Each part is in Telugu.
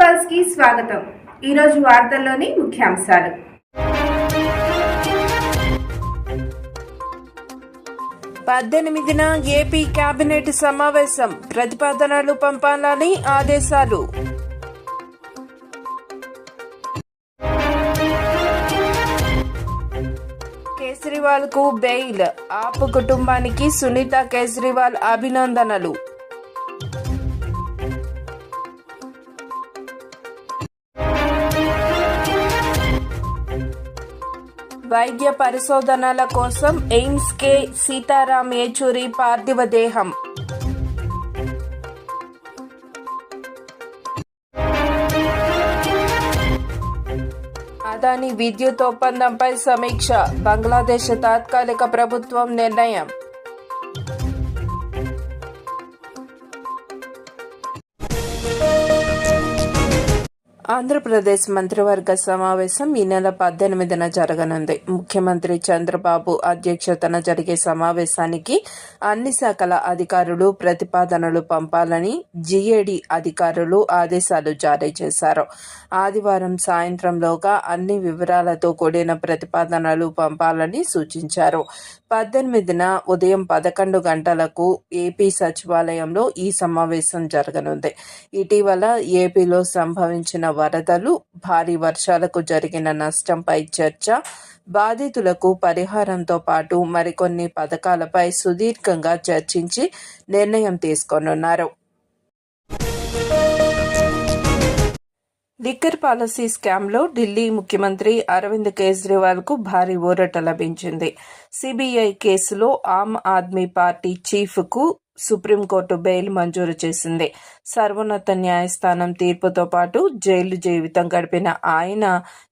పల్స్కి స్వాగతం. ఈరోజు వార్తల్లోని ముఖ్యాంశాలు. పద్దెనిమిదిన ఏపీ కేబినెట్ సమావేశం. ప్రతిపాదనలు పంపాలని ఆదేశాలు. కేజ్రీవాల్కు బెయిల్. ఆప్ కుటుంబానికి సునీత కేజ్రీవాల్ అభినందనలు. వైద్య పరిశోధనల కోసం ఎయిమ్స్ కే సీతారాం యేచూరి పార్థివ దేహం. అదాని విద్యుత్ ఒప్పందంపై సమీక్ష బంగ్లాదేశ్ తాత్కాలిక ప్రభుత్వం నిర్ణయం. ఆంధ్రప్రదేశ్ మంత్రివర్గ సమావేశం ఈ నెల పద్దెనిమిదిన జరగనుంది. ముఖ్యమంత్రి చంద్రబాబు అధ్యక్షతన జరిగే సమావేశానికి అన్ని శాఖల అధికారులు ప్రతిపాదనలు పంపాలని జీఏడీ అధికారులు ఆదేశాలు జారీ చేశారు. ఆదివారం సాయంత్రంలోగా అన్ని వివరాలతో కూడిన ప్రతిపాదనలు పంపాలని సూచించారు. పద్దెనిమిదిన ఉదయం పదకొండు గంటలకు ఏపీ సచివాలయంలో ఈ సమావేశం జరగనుంది. ఇటీవల ఏపీలో సంభవించిన వరదలు భారీ వర్షాలకు జరిగిన నష్టంపై చర్చ బాధితులకు పరిహారంతో పాటు మరికొన్ని పథకాలపై సుదీర్ఘంగా చర్చించి నిర్ణయం తీసుకోనున్నారు. లిక్కర్ పాలసీ స్కామ్లో ఢిల్లీ ముఖ్యమంత్రి అరవింద్ కేజ్రీవాల్కు భారీ ఊరట లభించింది. సిబిఐ కేసులో ఆమ్ ఆద్మీ పార్టీ చీఫ్కు సుప్రీంకోర్టు బెయిల్ మంజూరు చేసింది. సర్వోన్నత న్యాయస్థానం తీర్పుతో పాటు జైలు జీవితం గడిపిన ఆయన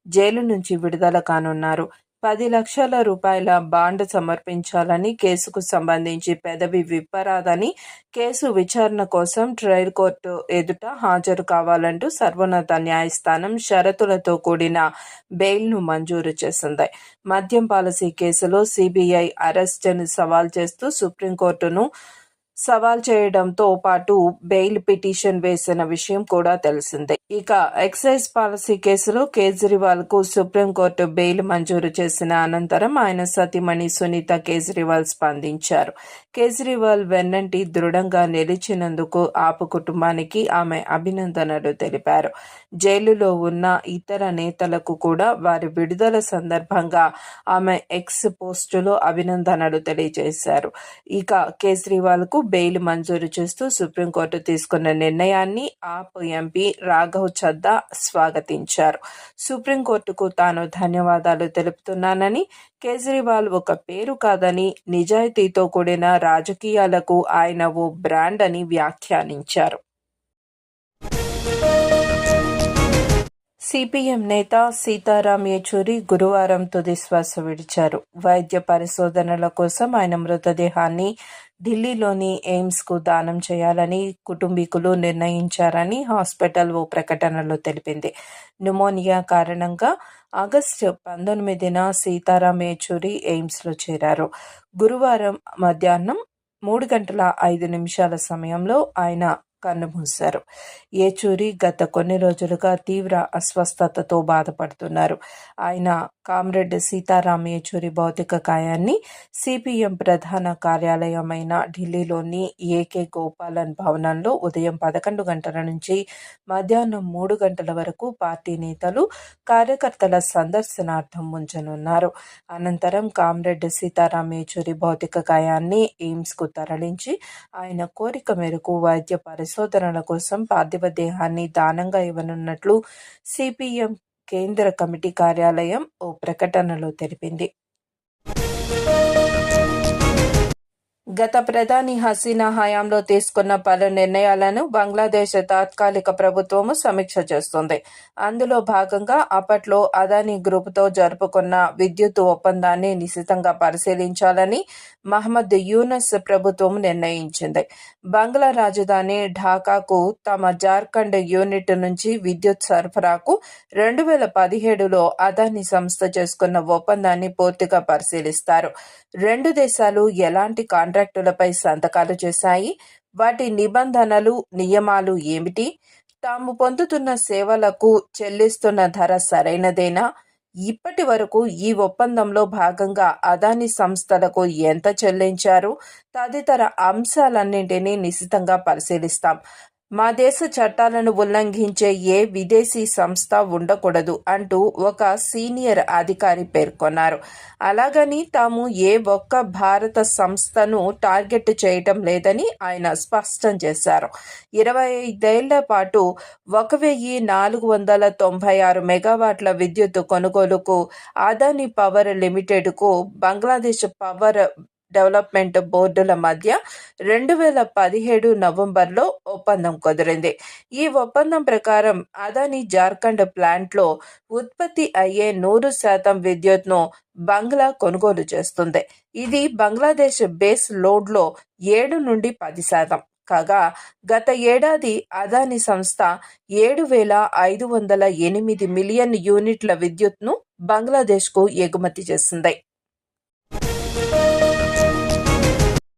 జైలు నుంచి విడుదల కానున్నారు. పది లక్షల రూపాయల బాండ్ సమర్పించాలని కేసుకు సంబంధించి పెదవి విప్పరాదని కేసు విచారణ కోసం ట్రయల్ కోర్టు ఎదుట హాజరు కావాలంటూ సర్వోన్నత న్యాయస్థానం షరతులతో కూడిన బెయిల్ను మంజూరు చేసింది. మద్యం పాలసీ కేసులో సిబిఐ అరెస్టును సవాల్ చేస్తూ సుప్రీంకోర్టును సవాల్ చేయడంతో పాటు బెయిల్ పిటిషన్ వేసిన విషయం కూడా తెలిసిందే. ఇక ఎక్సైజ్ పాలసీ కేసులో కేజ్రీవాల్కు సుప్రీంకోర్టు బెయిల్ మంజూరు చేసిన అనంతరం ఆయన సతీమణి సునీత కేజ్రీవాల్ స్పందించారు. కేజ్రీవాల్ వెన్నంటి దృఢంగా నిలిచినందుకు ఆపు కుటుంబానికి ఆమె అభినందనలు తెలిపారు. జైలులో ఉన్న ఇతర నేతలకు కూడా వారి విడుదల సందర్భంగా ఆమె ఎక్స్ పోస్టులో అభినందనలు తెలియజేశారు. ఇక కేజ్రీవాల్కు బెయిల్ మంజూరు చేస్తూ సుప్రీంకోర్టు తీసుకున్న నిర్ణయాన్ని ఆప్ ఎంపీ రాఘవ్ చద్దా స్వాగతించారు. సుప్రీంకోర్టుకు తాను ధన్యవాదాలు తెలుపుతున్నానని కేజ్రీవాల్ ఒక పేరు కాదని నిజాయితీతో కూడిన రాజకీయాలకు ఆయన ఓ బ్రాండ్ అని వ్యాఖ్యానించారు. సిపిఎం నేత సీతారాం యేచూరి గురువారం తుది శ్వాస విడిచారు. వైద్య పరిశోధనల కోసం ఆయన మృతదేహాన్ని ఢిల్లీలోని ఎయిమ్స్కు దానం చేయాలని కుటుంబీకులు నిర్ణయించారని హాస్పిటల్ ఓ ప్రకటనలో తెలిపింది. న్యూమోనియా కారణంగా ఆగస్టు పంతొమ్మిదిన సీతారాం యేచూరి ఎయిమ్స్లో చేరారు. గురువారం మధ్యాహ్నం మూడు గంటల ఐదు నిమిషాల సమయంలో ఆయన కన్నుమూశారు ఏచూరి గత కొన్ని రోజులుగా తీవ్ర అస్వస్థతతో బాధపడుతున్నారు. ఆయన కామ్రేడ్ సీతారాం యేచూరి భౌతిక కాయాన్ని సిపిఎం ప్రధాన కార్యాలయమైన ఢిల్లీలోని ఏకే గోపాలన్ భవనంలో ఉదయం పదకొండు గంటల నుంచి మధ్యాహ్నం మూడు గంటల వరకు పార్టీ నేతలు కార్యకర్తల సందర్శనార్థం ఉంచనున్నారు అనంతరం కామ్రేడ్ సీతారాం యేచూరి భౌతిక కాయాన్ని ఎయిమ్స్కు తరలించి ఆయన కోరిక మేరకు వైద్య పరిశోధనల కోసం పార్థివ దేహాన్ని దానంగా ఇవ్వనున్నట్లు సిపిఎం కేంద్ర కమిటీ కార్యాలయం ఓ ప్రకటనలో తెలిపింది. గత ప్రధాని హసీనా హయాంలో తీసుకున్న పలు నిర్ణయాలను బంగ్లాదేశ్ తాత్కాలిక ప్రభుత్వము సమీక్ష చేస్తుంది. అందులో భాగంగా అప్పట్లో అదానీ గ్రూపుతో జరుపుకున్న విద్యుత్ ఒప్పందాన్ని నిశితంగా పరిశీలించాలని మహమ్మద్ యూనస్ ప్రభుత్వం నిర్ణయించింది. బంగ్లా రాజధాని ఢాకాకు తమ జార్ఖండ్ యూనిట్ నుంచి విద్యుత్ సరఫరాకు రెండు వేల పదిహేడులో అదానీ సంస్థ చేసుకున్న ఒప్పందాన్ని పూర్తిగా పరిశీలిస్తారు. రెండు దేశాలు ఎలాంటి కాంట్రాక్టులపై సంతకాలు చేశాయి. వాటి నిబంధనలు నియమాలు ఏమిటి? తాము పొందుతున్న సేవలకు చెల్లిస్తున్న ధర సరైనదేనా? ఇప్పటి వరకు ఈ ఒప్పందంలో భాగంగా అదాని సంస్థలకు ఎంత చెల్లించారు? తదితర అంశాలన్నింటినీ నిశితంగా పరిశీలిస్తాం. మా దేశ చట్టాలను ఉల్లంఘించే ఏ విదేశీ సంస్థ ఉండకూడదు అంటూ ఒక సీనియర్ అధికారి పేర్కొన్నారు. అలాగని తాము ఏ ఒక్క భారత సంస్థను టార్గెట్ చేయటం లేదని ఆయన స్పష్టం చేశారు. ఇరవై ఐదేళ్ళ పాటు ఒక వెయ్యి నాలుగు వందల తొంభై ఆరు మెగావాట్ల విద్యుత్ కొనుగోలుకు అదాని పవర్ లిమిటెడ్కు బంగ్లాదేశ్ పవర్ డెవలప్మెంట్ బోర్డుల మధ్య రెండు వేల పదిహేడు నవంబర్లో ఒప్పందం కుదిరింది. ఈ ఒప్పందం ప్రకారం అదాని జార్ఖండ్ ప్లాంట్లో ఉత్పత్తి అయ్యే నూరు శాతం విద్యుత్ను బంగ్లా కొనుగోలు చేస్తుంది. ఇది బంగ్లాదేశ్ బేస్ లోడ్లో ఏడు నుండి పది శాతం. కాగా గత ఏడాది అదాని సంస్థ ఏడు వేల ఐదు వందల ఎనిమిది మిలియన్ యూనిట్ల విద్యుత్ను బంగ్లాదేశ్కు ఎగుమతి చేసింది.